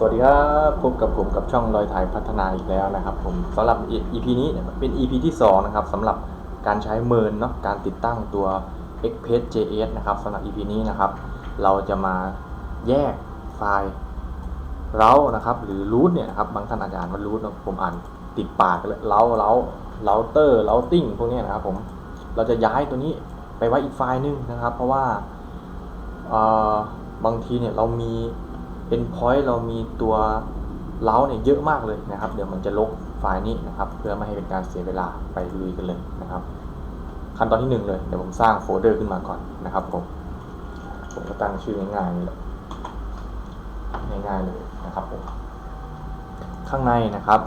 สวัสดีครับพบกับผมกับช่องลอยถ่ายพัฒนาอีกแล้วนะครับผมสำหรับ EP นี้เนี่ยเป็น EP ที่ 2 นะครับสำหรับการใช้เมินเนาะการติดตั้งตัว Express JS นะครับสำหรับ EP นี้นะครับ เราจะมาแยกไฟล์เรานะครับ หรือ root เนี่ยครับบางท่านอาจจะอ่านว่า root เนะผมอ่านติดปากเลยเราเราเราเตอร์เราติ้งพวกนี้นะครับผมเราจะย้ายตัวนี้ไปไว้อีกไฟล์หนึงนะครับ เพราะว่าบางทีเนี่ยเรามี endpoint เรามีตัวเล้าเนี่ยเยอะมากเลยนะครับ เดี๋ยวมันจะลบไฟล์นี้นะครับ เพื่อไม่ให้เป็นการเสียเวลาไปลุยกันเลยนะครับ ขั้นตอนที่หนึ่งเลยเดี๋ยวผมสร้างโฟลเดอร์ขึ้นมาก่อนนะครับผมผมก็ตั้งชื่อง่ายๆนี่แหละง่ายๆเลยนะครับผมข้างในนะครับ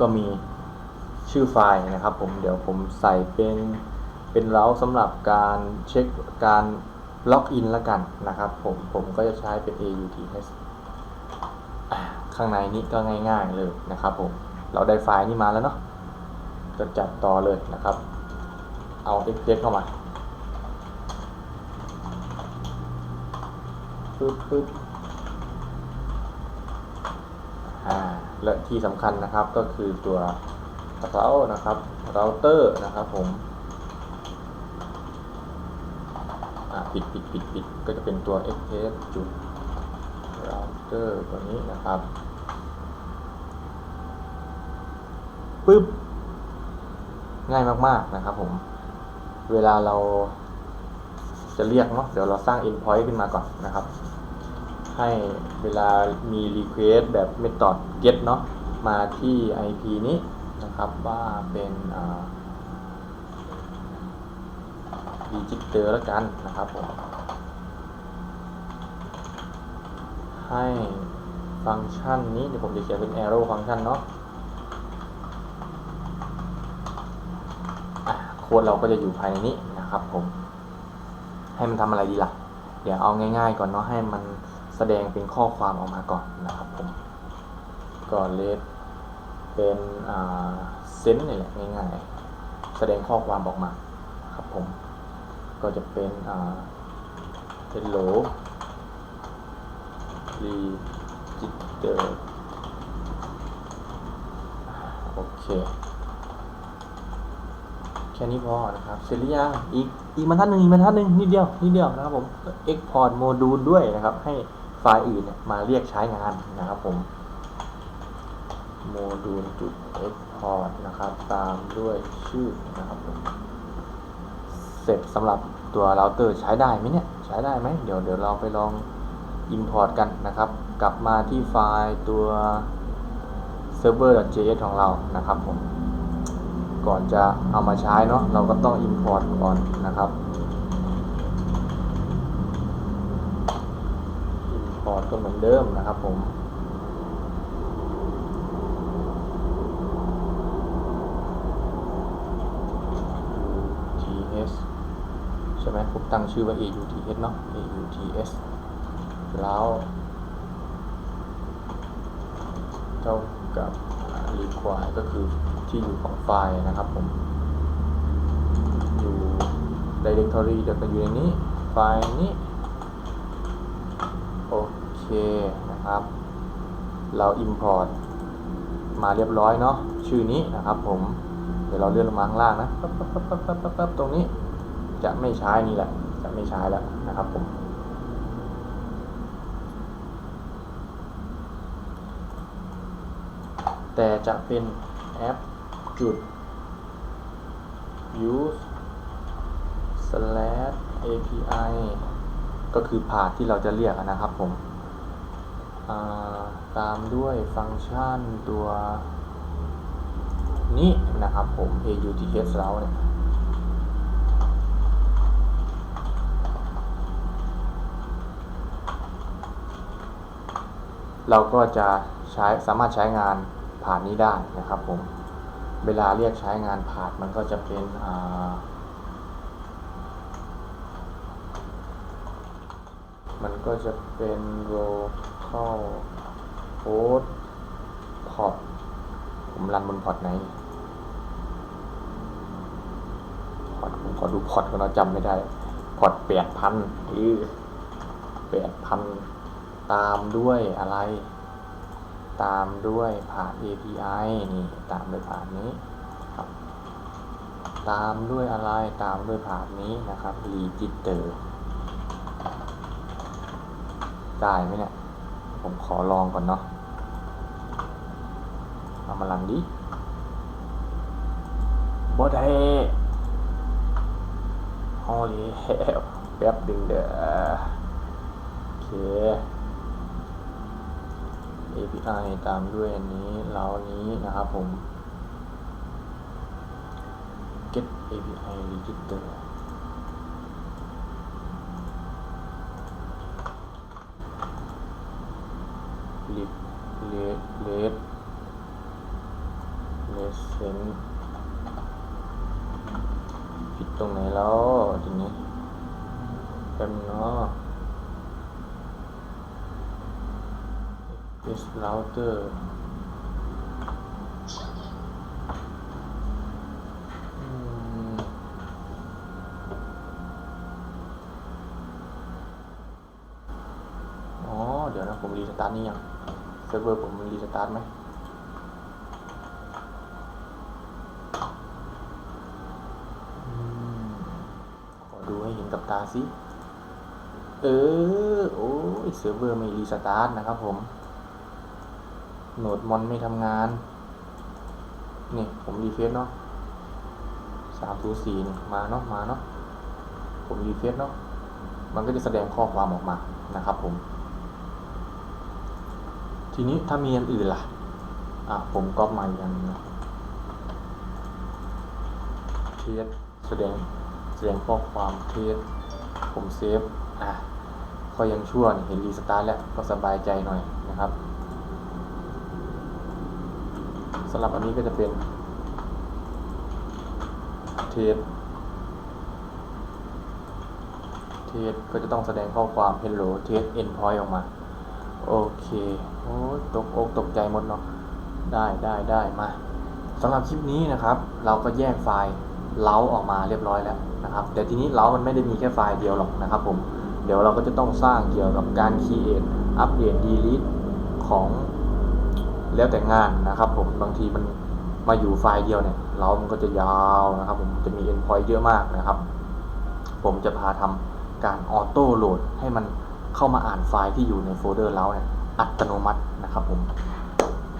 ก็มีชื่อไฟล์นะครับ ผมเดี๋ยวผมใส่เป็นเป็นเล้าสำหรับการเช็คการล็อกอินแล้วกันนะครับ ผมผมก็จะใช้เป็น AUTS ข้างในนี้ก็ง่าย ๆเลยนะครับผม เราได้ไฟล์นี้มาแล้วเนาะจะจัดต่อเลยนะครับ เอา fps เข้ามาปึ๊บปึ๊บอ่า และที่สำคัญนะครับก็คือตัวเรานะครับ เราเตอร์นะครับผมอ่าปิดปิดปิดปิดก็จะเป็นตัว XH จุด router ตัวนี้นะครับปึ๊บง่ายมากๆนะครับผม เวลาเราจะเรียกเนาะเดี๋ยวเราสร้าง endpoint ขึ้นมาก่อนนะครับ ให้เวลามี request แบบ method get เนาะมาที่ IP นี้นะครับว่าเป็นดิจิตเตอร์แล้วกันนะครับผม ให้ฟังก์ชันนี้เดี๋ยวผมจะเขียนเป็น arrow ฟังก์ชันเนาะอะโค้ดเราก็จะอยู่ภายในนี้นะครับผม ให้มันทำอะไรดีล่ะ เดี๋ยวเอาง่ายๆก่อนเนาะให้มันแสดงเป็นข้อความออกมาก่อนนะครับผมก็เลสเป็นอ่าเซนนี่แหละง่ายๆ แสดงข้อความออกมาครับผม ก็จะเป็น อ่า hello register โอเค แค่นี้พอนะครับ เสร็จหรือยังอีกอีกบรรทัดหนึ่งอีกบรรทัดหนึ่งนิดเดียวนิดเดียวนะครับผม export module ด้วยนะครับ ให้ไฟล์อื่นเนี่ยมาเรียกใช้งานนะครับผมโมดูลจุด export นะครับ ตามด้วยชื่อนะครับผมเสร็จสำหรับตัวเราเตอร์ใช้ได้ไหมเนี่ย ใช้ได้ไหมเดี๋ยวเดี๋ยวเราไปลอง Import กันนะครับ กลับมาที่ไฟล์ตัว server.js ของเรานะครับผม ก่อนจะเอามาใช้เนาะเราก็ต้อง Import ก่อนนะครับ Import ก็เหมือนเดิมนะครับผมใช่ไหมผมตั้งชื่อว่า AUTS เนาะ AUTS แล้วเท่ากับ require ก็คือที่อยู่ของไฟล์นะครับผม อยู่ directory เดี๋ยวก็อยู่ในนี้ ไฟล์นี้ โอเคนะครับ เรา import มาเรียบร้อยเนาะ ชื่อนี้นะครับผม เดี๋ยวเราเลื่อนลงมาข้างล่างนะปั๊บปั๊บปั๊บปั๊บปั๊บปั๊บปั๊บตรงนี้ จะไม่ใช้นี่แหละ จะไม่ใช้แล้วนะครับผม แต่จะเป็นแอปจุด use slash API ก็คือพาธที่เราจะเรียกนะครับผมาตามด้วยฟังก์ชันตัวนี้นะครับผม AUTS เราเนี่ยเราก็จะใช้สามารถใช้งาน ผ่านนี้ได้นะครับผม เวลาเรียกใช้งานผ่านมันก็จะเป็นมันก็จะเป็น local host port ผมรันบนพอร์ตไหนพอร์ตผมขอดูพอร์ตก็เราจำไม่ได้ พอร์ตแปดพันหรือแปดพันตามด้วยอะไร ตามด้วยผ่าน API นี่ตามด้วยผ่านนี้ครับตามด้วยอะไรตามด้วยผ่านนี้นะครับ register ได้ไหมเนี่ย ผมขอลองก่อนเนาะเอามาลังดิบอได้ฮอลีแฮปแป๊บดึงเด้อโอเค API ตามด้วยอันนี้เรานี้นะครับผม get API register ลิดเลดเลดเลสเซนผิดตรงไหนแล้วทีนี้แป๊บนึงเนาะ is router อืมอ๋อ เดี๋ยวนะ ผมรีสตาร์ทนี่ยัง เซิร์ฟเวอร์ผมรีสตาร์ทไหมอืมขอดูให้เห็นกับตาสิ เออ โอ้ยเซิร์ฟเวอร์ไม่รีสตาร์ทนะครับผม โหนดมอนไม่ทำงาน นี่ ผมรีเฟซเนาะสามศูนย์สี่นี่มาเนาะมาเนาะผมรีเฟซเนาะมันก็จะแสดงข้อความออกมานะครับผม ทีนี้ถ้ามีอันอื่นล่ะอะผมก๊อปมาอีกอันนึงนะเทสแสดงแสดงข้อความเทสผมเซฟอะก็ยังชั่วเห็นรีสตาร์ทแล้วก็สบายใจหน่อยนะครับ สำหรับอันนี้ก็จะเป็นเทสเทสก็จะต้องแสดงข้อความ hello เทส endpoint ออกมา โอเค โอ้ตกอกตกใจหมดเนาะ ได้ได้ได้มาสำหรับคลิปนี้นะครับ เราก็แยกไฟล์เล้าออกมาเรียบร้อยแล้วนะครับ แต่ทีนี้เล้ามันไม่ได้มีแค่ไฟล์เดียวหรอกนะครับผม เดี๋ยวเราก็จะต้องสร้างเกี่ยวกับการ create อัปเดต delete ของ แล้วแต่งานนะครับ ผมบางทีมันมาอยู่ไฟล์เดียวเนี่ยเรามันก็จะยาวนะครับ ผมจะมี endpoint เยอะมากนะครับ ผมจะพาทำการออโต้โหลดให้มันเข้ามาอ่านไฟล์ที่อยู่ในโฟลเดอร์เราเนี่ยอัตโนมัตินะครับ ผม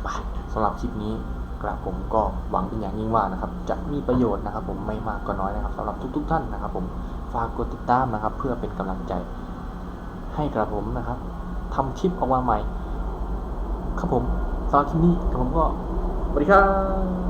ไปสำหรับคลิปนี้กระผมก็หวังเป็นอย่างยิ่งว่านะครับ จะมีประโยชน์นะครับ ผมไม่มากก็น้อยนะครับสำหรับทุก ๆ ท่านนะครับ ผมฝากกดติดตามนะครับ เพื่อเป็นกำลังใจ ให้กระผมนะครับทำคลิปออกมาใหม่ ครับผม สำหรับคลิปนี้ผมก็สวัสดีครับ